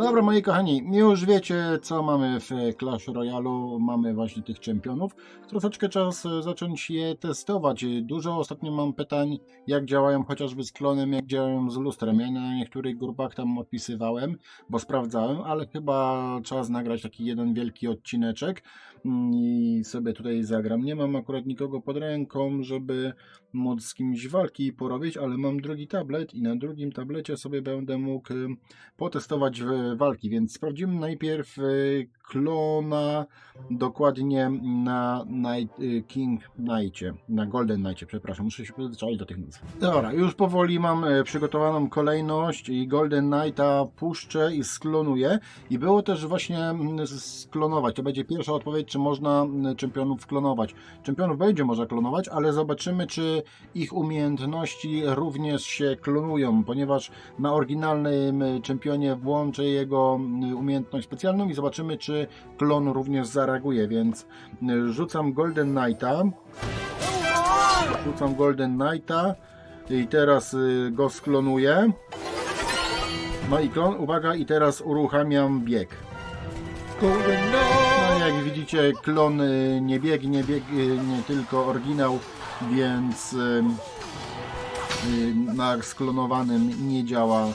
No dobra, moi kochani, już wiecie, co mamy w Clash Royale. Mamy właśnie tych czempionów. Troszeczkę czas e, zacząć je testować. Dużo ostatnio mam pytań, jak działają chociażby z klonem, jak działają z lustrem. Ja na niektórych grupach tam odpisywałem, bo sprawdzałem, ale chyba czas nagrać taki jeden wielki odcineczek mm, i sobie tutaj zagram. Nie mam akurat nikogo pod ręką, żeby móc z kimś walki porobić, ale mam drugi tablet i na drugim tablecie sobie będę mógł y, potestować w walki, więc sprawdzimy najpierw y, klona dokładnie na Night, y, King Knightie, na Golden Knightie, przepraszam, muszę się przyzwyczaić do tych nazw. Dobra, już powoli mam e, przygotowaną kolejność i Golden Knighta puszczę i sklonuję i było też właśnie mm, sklonować, to będzie pierwsza odpowiedź, czy można mm, czempionów klonować. Czempionów będzie można klonować, ale zobaczymy, czy ich umiejętności również się klonują, ponieważ na oryginalnym czempionie włączę jego y, umiejętność specjalną i zobaczymy, czy klon również zareaguje, więc y, rzucam Golden Knighta. Rzucam Golden Knighta i teraz y, go sklonuję. No i klon, uwaga, i teraz uruchamiam bieg. No jak widzicie, klon nie biegnie, biegnie tylko oryginał, więc na sklonowanym nie działa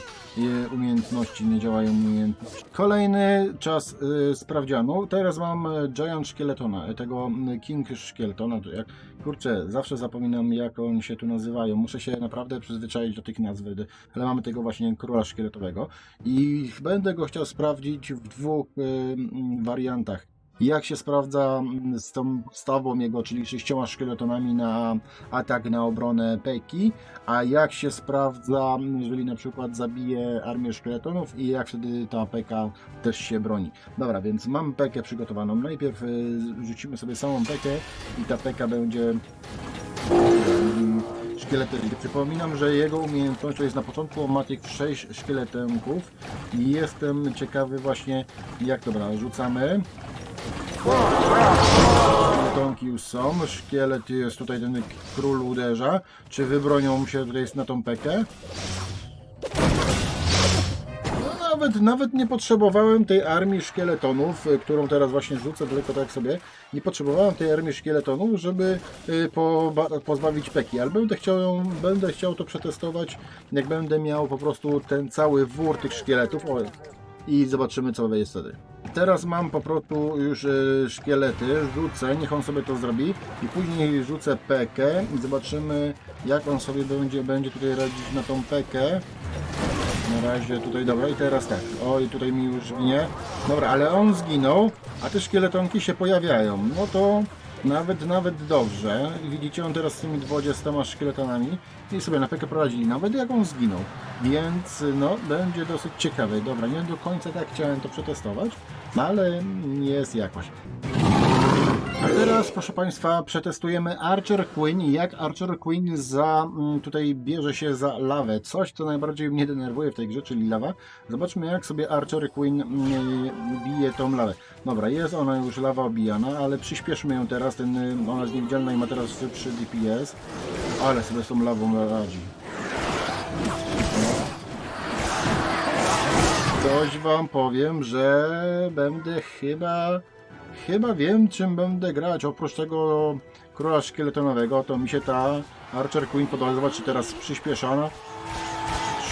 umiejętności, nie działają umiejętności. Kolejny czas y, sprawdzianu. Teraz mam y, Giant Szkieletona, y, tego y, King Szkieletona. to Jak, kurczę, zawsze zapominam jak oni się tu nazywają. Muszę się naprawdę przyzwyczaić do tych nazw, ale mamy tego właśnie króla szkieletowego i będę go chciał sprawdzić w dwóch y, wariantach jak się sprawdza mm, z tą stawą jego, czyli sześcioma szkieletonami na atak na obronę Peki, a jak się sprawdza, mm, jeżeli na przykład zabije armię szkieletonów i jak wtedy ta Peka też się broni. Dobra, więc mam Pekę przygotowaną. Najpierw y, rzucimy sobie samą Pekę i ta Peka będzie mm, szkielety. Przypominam, że jego umiejętność to jest na początku on ma tych 6 szkieletenków i jestem ciekawy właśnie jak dobra, rzucamy. Szkieletonki już są, szkielet jest tutaj, ten król uderza. Czy wybronią się tutaj na tą pekę? No nawet, nawet nie potrzebowałem tej armii szkieletonów, y, którą teraz właśnie rzucę tylko tak sobie. Nie potrzebowałem tej armii szkieletonów, żeby y, pozbawić peki, ale będę chciał, będę chciał to przetestować, jak będę miał po prostu ten cały wór tych szkieletów. O, i zobaczymy co jest wtedy. Teraz mam po prostu już e, szkielety, rzucę, niech on sobie to zrobi i później rzucę pekę i zobaczymy jak on sobie będzie, będzie tutaj radzić na tą pekę. Na razie tutaj, dobra i teraz tak, oj tutaj mi już ginie. Dobra, ale on zginął, a te szkieletonki się pojawiają, no to nawet, nawet dobrze. Widzicie, on teraz z tymi 20 szkieletonami i sobie na pekę prowadzili, nawet jak on zginął. Więc no, będzie dosyć ciekawe. Dobra, nie do końca tak chciałem to przetestować, ale jest jakoś. A teraz, proszę Państwa, przetestujemy Archer Queen i jak Archer Queen za, mm, tutaj bierze się za lawę. Coś, co najbardziej mnie denerwuje w tej grze, czyli lawa. Zobaczmy, jak sobie Archer Queen mm, bije tą lawę. Dobra, jest ona już lawa obijana, ale przyspieszmy ją teraz. Ten, ona jest niewidzialna i ma teraz szybszy DPS. Ale sobie z tą lawą radzi. Coś Wam powiem, że będę chyba Chyba wiem, czym będę grać. Oprócz tego króla szkieletonowego, to mi się ta Archer Queen podoba. Zobaczcie, teraz przyspieszona.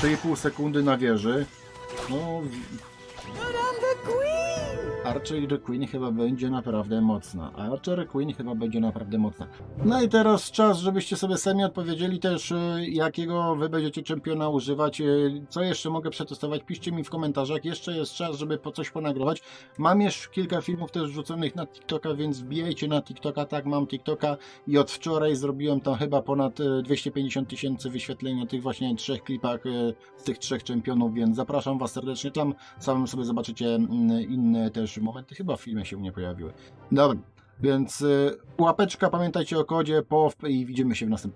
3,5 sekundy na wieży. No, Archer Queen chyba będzie naprawdę mocna. Archer Queen chyba będzie naprawdę mocna. No i teraz czas, żebyście sobie sami odpowiedzieli też, y, jakiego wy będziecie czempiona używać. y, Co jeszcze mogę przetestować? Piszcie mi w komentarzach. Jeszcze jest czas, żeby po coś ponagrywać. Mam jeszcze kilka filmów też wrzuconych na TikToka, więc wbijajcie na TikToka. Tak, mam TikToka i od wczoraj zrobiłem tam chyba ponad y, 250 tysięcy wyświetleń na tych właśnie trzech klipach y, z tych trzech czempionów, więc zapraszam Was serdecznie tam. Samym sobie zobaczycie mm, inne też momenty. Chyba w filmie się u mnie pojawiły. Dobra, więc y, łapeczka, pamiętajcie o kodzie POW i widzimy się w następnym